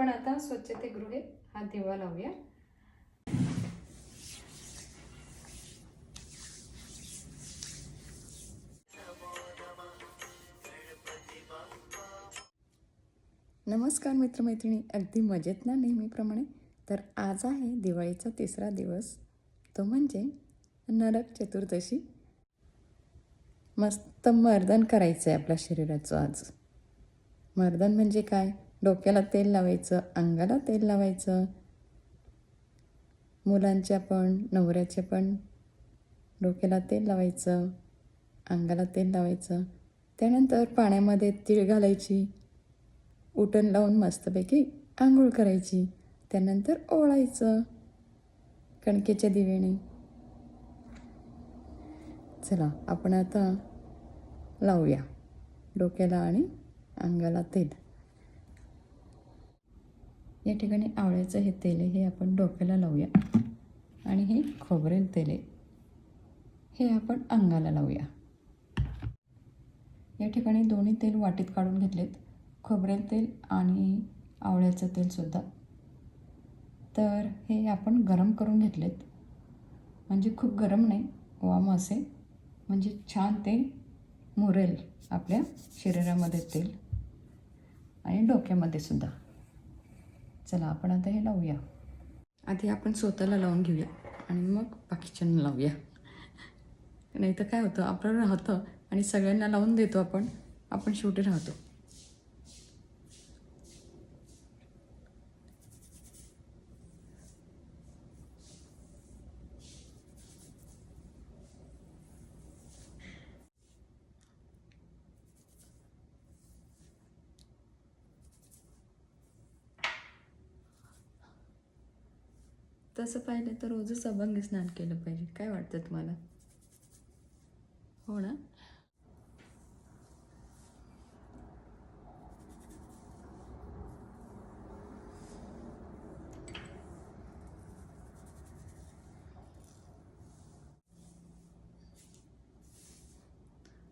आपण आता स्वच्छतेगृहे हा दिवा लावूया. नमस्कार मित्रमैत्रिणी अगदी मजेत ना नेहमीप्रमाणे? तर आज आहे दिवाळीचा तिसरा दिवस. तो म्हणजे नरक चतुर्दशी. मस्त मर्दन करायचं आहे आपल्या शरीराचं आज. मर्दन म्हणजे काय? डोक्याला तेल लावायचं अंगाला तेल लावायचं. मुलांच्या पण नवऱ्याच्या पण डोक्याला तेल लावायचं अंगाला तेल लावायचं. त्यानंतर पाण्यामध्ये तीळ घालायची. उटण लावून मस्तपैकी आंघोळ करायची. त्यानंतर ओळायचं कणकेच्या दिव्याने चला आपण आता लावूया डोक्याला आणि अंगाला तेल. या ठिकाणी आवळ्याचं हे तेल हे आपण डोक्याला लावूया. आणि हे खोबरेल तेल आहे. हे आपण अंगाला लावूया. या ठिकाणी दोन्ही तेल वाटीत काढून घेतलेत. खोबरेल तेल आणि आवळ्याचं तेलसुद्धा तर हे आपण गरम करून घेतलेत. म्हणजे खूप गरम नाही वाम असे. म्हणजे छान ते मुरेल आपल्या शरीरामध्ये तेल. आणि डोक्यामध्ये सुद्धा. चला आपण आता हे लावूया. आधी आपण स्वतःला लावून घेऊया आणि मग बाकीच्यांना लावूया. नाही तर काय होतं आपलं राहतं आणि सगळ्यांना लावून देतो आपण आपण शेवटी राहतो. तसं पाहिलं तर रोजच अभंग स्नान केलं पाहिजे. काय वाटतं तुम्हाला? हो ना?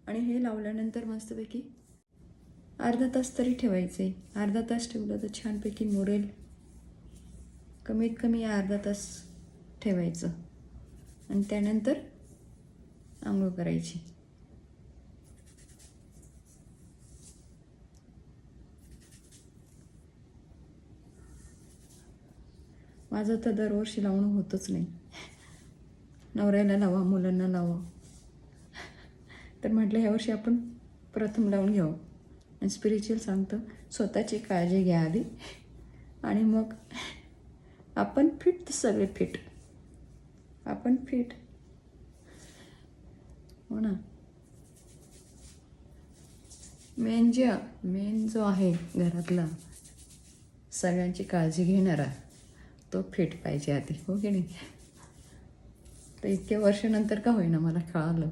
आणि हे लावल्यानंतर मस्तपैकी अर्धा तास तरी ठेवायचे. अर्धा तास ठेवलं तर छानपैकी मुरेल. कमीत कमी अर्धा तास ठेवायचं. आणि त्यानंतर आंघोळ करायची. माझं तर दरवर्षी लावणं होतच नाही. नवऱ्याला लावा मुलांना लावा. तर म्हटलं ह्यावर्षी आपण प्रथम लावून घ्यावं. आणि स्पिरिच्युअल सांगतं स्वतःची काळजी घ्या आधी. आणि मग आपण फिट तर सगळे फिट आपण फिट हो ना? मेन जे मेन जो आहे घरातला सगळ्यांची काळजी घेणारा तो फिट पाहिजे आधी हो की नाही? तर इतक्या वर्षानंतर का होईना मला कळालं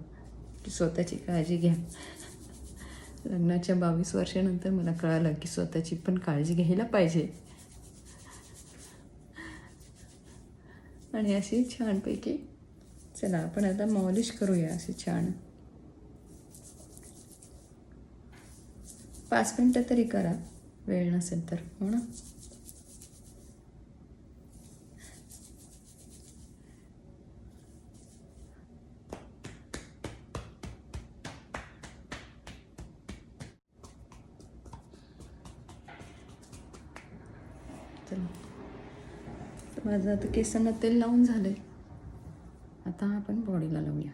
की स्वतःची काळजी घ्या. लग्नाच्या बावीस वर्षानंतर मला कळालं की स्वतःची पण काळजी घ्यायला पाहिजे. आणि अशी छानपैकी चला आपण आता मॉलिश करूया अशी छान. पाच मिनटं तरी करा वेळ नसेल तर हो ना? माझं आता केसांना तेल लावून झालं आहे आता आपण बॉडीला लावूया.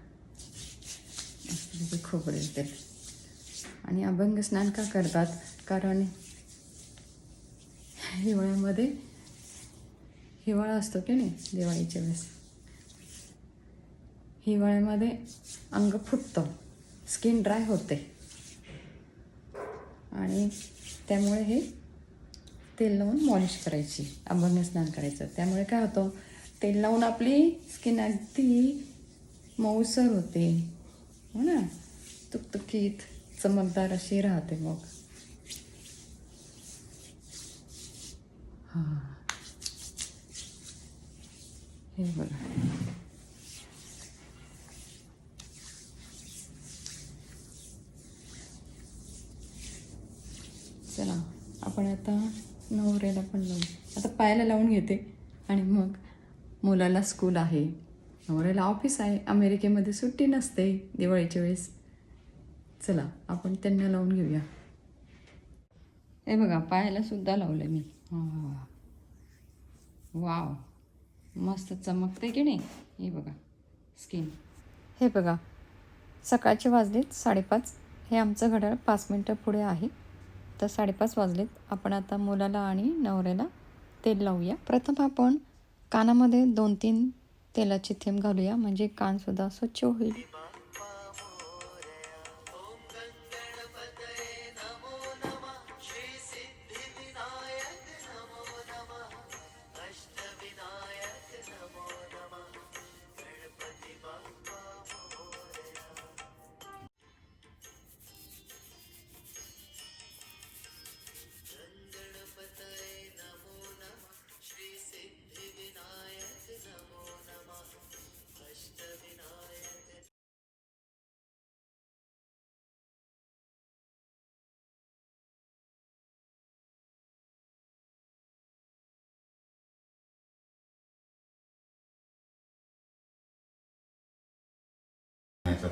खोबरेल तेल. आणि अभंग स्नान का करतात? कारण हिवाळ्यामध्ये हिवाळा असतो की नाही दिवाळीच्या वेळेस? हिवाळ्यामध्ये अंग फुटतं. स्किन ड्राय होते. आणि त्यामुळे हे तेल लावून मॉलिश करायची अभंग स्नान करायचं. त्यामुळे काय होतं तेल लावून आपली स्किन अगदी मऊसर होते. हो ना? तुकतुकीत चमकदार अशी राहते मग. हां. हे बघा. चला आपण आता नवऱ्याला पण लावून. आता पायाला लावून घेते. आणि मग मुलाला स्कूल आहे. नवऱ्याला ऑफिस आहे. अमेरिकेमध्ये सुट्टी नसते दिवाळीच्या वेळेस. चला आपण त्यांना लावून घेऊया. हे बघा पायाला सुद्धा लावलं मी. वाव मस्त चमकते की नाही? हे बघा स्किन हे बघा सकाळचे वाजलेत साडेपाच. हे आमचं घड्याळ पाच मिनटं पुढे आहे. आता साडेपाच वाजलेत. आपण आता मुलाला आणि नवऱ्याला तेल लावूया. प्रथम आपण कानामध्ये दोन तीन तेलाचे थेंब घालूया. म्हणजे कानसुद्धा स्वच्छ होईल.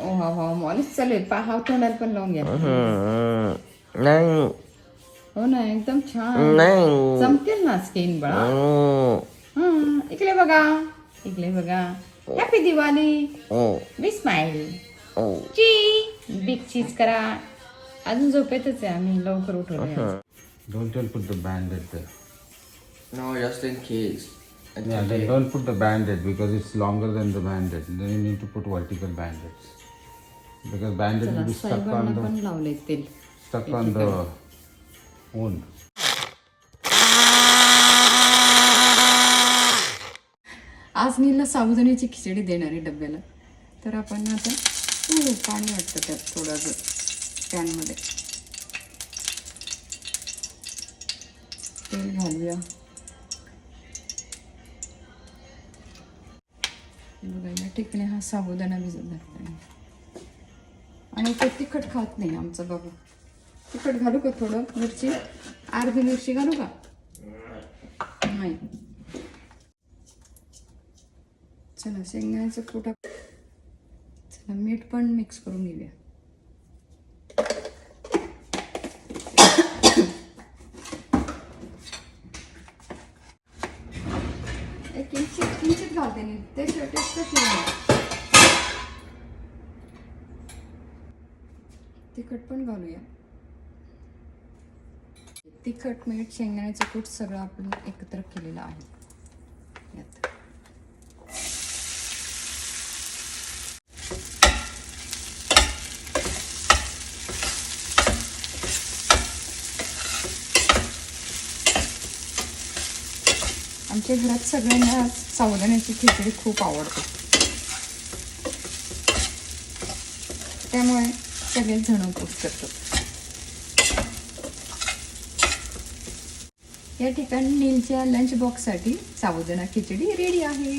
ओ हा हा मॉलिश चालेल पा हाव तोंडाला पण लावून घ्या. हम्म. नाही. हो ना एकदम छान. नाही. चमकेल ना स्किन बळा. हम्म. हं, इकडे बघा. इकडे बघा. हॅपी दिवाळी हम्म. बी स्माइल हम्म. ची बिग चीज करा. अजून झोपेतच आहे आम्ही. लवकर उठवलं Don't tell put the band-aid there. No, just in case. Yeah, then don't put the band-aid because it's longer than the band-aid. Then you need to put vertical band-aids. Because band-aid will be stuck on the पण लावले तेल stuck on the wound. आज नीलला साबुदाण्याची खिचडी देणार आहे डब्याला तर आपण आता ओ, पाणी वाटतं त्यात थोडं पॅनमध्ये तेल घालूया बघा या ठिकाणी हा साबुदाणा भिजत घातला आणि ते तिखट खात नाही आमचा बाबू. तिखट घालू का थोडं? मिरची? अर्धी मिरची घालू का? नाही. चला शेंगदाण्याचं कुठं चला मीठ पण मिक्स करून घेऊया एक किंचित किंचित घालते मी ते टेस्ट कशी आहे तिखट पण घालूया. तिखट मीठ शेंगदाण्याचं कूट सगळं आपण एकत्र केलेलं आहे. यात. आमच्या घरात सगळ्यांना सावधानाची खिचडी खूप आवडते. त्यामुळे सगळेच जण उपयोग करतो या ठिकाणी नीलच्या लंच बॉक्ससाठी साबुदाणा खिचडी रेडी आहे.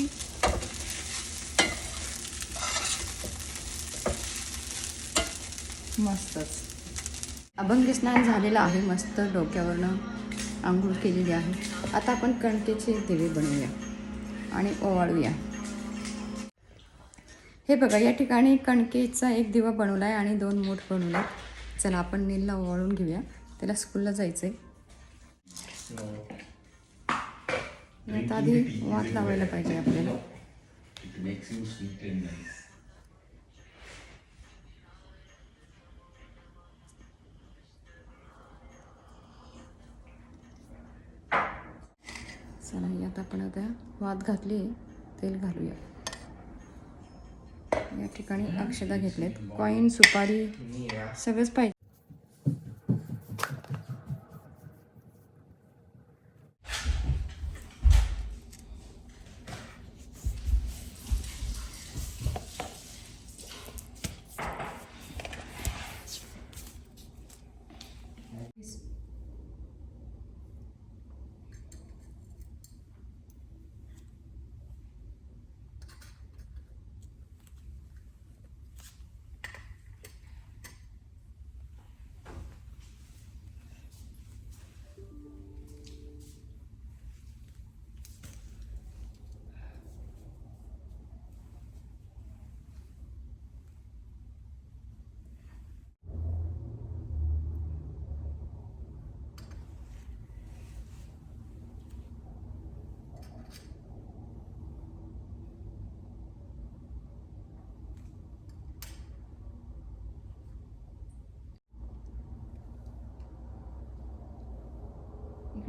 मस्तच. अभंग स्नान झालेलं आहे मस्त डोक्यावरनं आंघोळ केलेली आहे. आता आपण कणकेचे दिवे बनवूया आणि ओवाळूया. हे बघा या ठिकाणी कणकेचा एक दिवा बनवला आहे आणि दोन मूठ बनवले आहेत. चला आपण नीलला ओवाळून घेऊया. त्याला स्कूलला जायचं आहे आता आधी वात लावायला पाहिजे आपल्याला. चला यात आपण आता वात घातली तेल घालूया. या ठिकाणी अक्षता घेतलेत. कॉईन सुपारी सगळंच पाहिजे.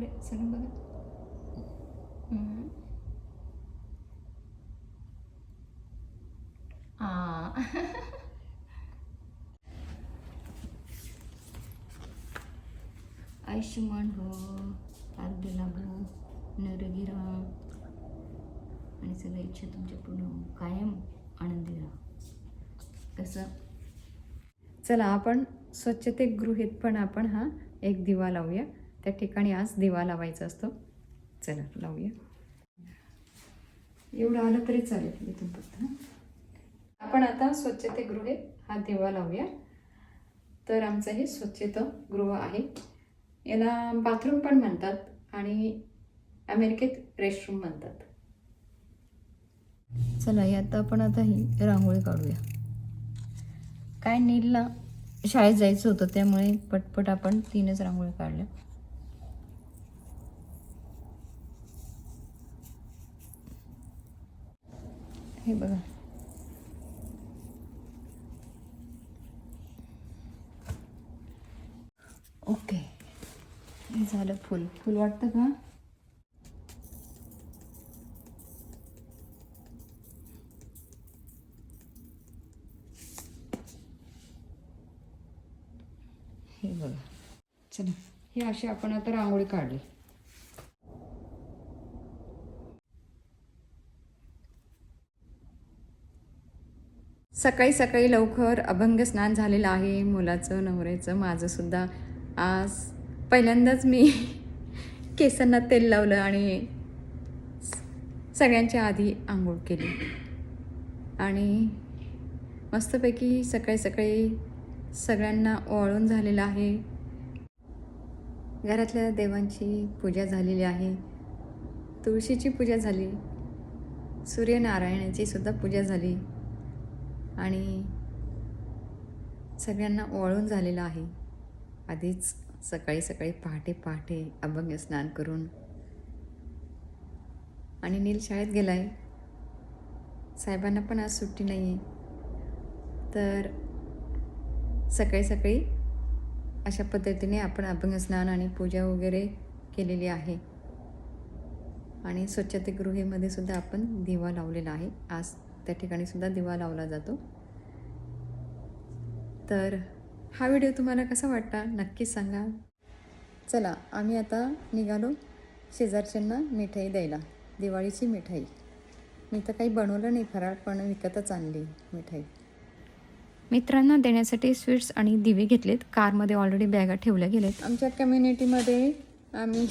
इकडे सलून बघा. आ. आयुष्यमान हो आरोग्य भाऊ नरगिरा. आणि सगळ्या इच्छा तुमच्या पूर्ण कायम आनंदी राहा. कसं? चला आपण स्वच्छतेगृहीत पण आपण हा एक दिवा लावूया. त्या ठिकाणी आज दिवा लावायचा असतो. चला लावूया. एवढं आलं तरी चालेल इथून फक्त. आपण आता स्वच्छतेगृहे हा दिवा लावूया. तर आमचं हे स्वच्छतागृह आहे. याला बाथरूम पण म्हणतात आणि अमेरिकेत रेस्टरूम म्हणतात. चला यात आपण आता ही रांगोळी काढूया. काय नीलला शाळेत जायचं होतं त्यामुळे पटपट आपण तीनच रांगोळी काढल्या. हे बघा. ओके. हे झालं फुल. फुल वाटतं का? हे बघा. चला. ही अशी आपण आता रांगोळी काढली. सकाळी सकाळी लवकर अभंग स्नान झालेलं आहे. मुलाचं नवऱ्याचं माझंसुद्धा आज पहिल्यांदाच मी केसांना तेल लावलं आणि सगळ्यांच्या आधी आंघोळ केली. आणि मस्तपैकी सकाळी सकाळी सगळ्यांना ओवाळून झालेलं आहे. घरातल्या देवांची पूजा झालेली आहे. तुळशीची पूजा झाली. सूर्यनारायणाची सुद्धा पूजा झाली. आणि सगळ्यांना ओवाळून झालेलं आहे. आधीच सकाळी सकाळी पहाटे पहाटे अभंग स्नान करून. आणि नील शाळेत गेला आहे साहेबांना पण आज सुट्टी नाही आहे तर सकाळी सकाळी अशा पद्धतीने आपण अभंग स्नान आणि पूजा वगैरे केलेली आहे. आणि स्वच्छतेगृहेमध्ये सुद्धा आपण दिवा लावलेला आहे. आज त्या ठिकाणी सुद्धा दिवा लावला जातो. तर हा व्हिडिओ तुम्हाला कसा वाटला नक्कीच सांगा. चला आम्ही आता निघालो शेजारच्यांना मिठाई द्यायला दिवाळीची मिठाई. मी तर काही बनवलं नाही फराळ पण विकतच आणली मिठाई. मित्रांना देण्यासाठी स्वीट्स आणि दिवे घेतलेत. कारमध्ये ऑलरेडी बॅगा ठेवल्या गेलेत आमच्या कम्युनिटीमध्ये आम्ही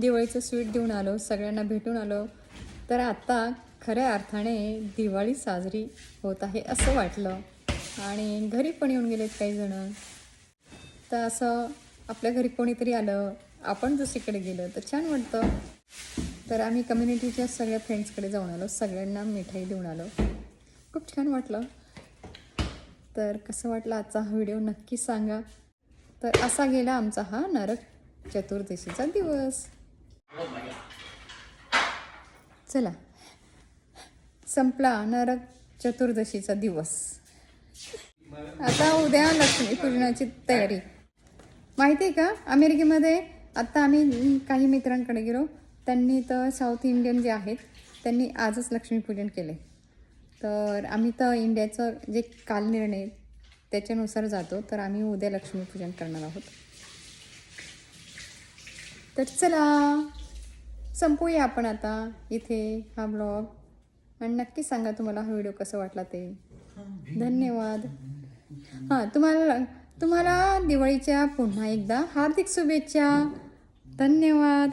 दिवाळीचं स्वीट देऊन आलो सगळ्यांना भेटून आलो. तर आता खऱ्या अर्थाने दिवाळी साजरी होत आहे असं वाटलं. आणि घरी पण येऊन गेलेत काही जण. तर असं आपल्या घरी कोणीतरी आलं आपण दुसरीकडे गेलं तर छान वाटतं. तर आम्ही कम्युनिटीच्या सगळ्या फ्रेंड्सकडे जाऊन आलो सगळ्यांना मिठाई देऊन आलो. खूप छान वाटलं. तर कसं वाटलं आजचा हा व्हिडिओ नक्की सांगा. तर असा गेला आमचा हा नरक चतुर्दशीचा दिवस. चला. संपला नरक चतुर्दशीचा दिवस. आता उद्या लक्ष्मी पूजनाची तयारी. माहिती आहे का? अमेरिकेमध्ये आत्ता आम्ही काही मित्रांकडे गेलो. त्यांनी तर साऊथ इंडियन जे आहेत त्यांनी आजच लक्ष्मीपूजन केले तर आम्ही तर इंडियाचं जे काल निर्णय त्याच्यानुसार जातो. तर आम्ही उद्या लक्ष्मीपूजन करणार आहोत. तर चला संपूया आपण आता इथे हा ब्लॉग आणि नक्की सांगा तुम्हाला हा व्हिडिओ कसा वाटला ते. धन्यवाद. हां तुम्हाला तुम्हाला दिवाळीच्या पुन्हा एकदा हार्दिक शुभेच्छा. धन्यवाद.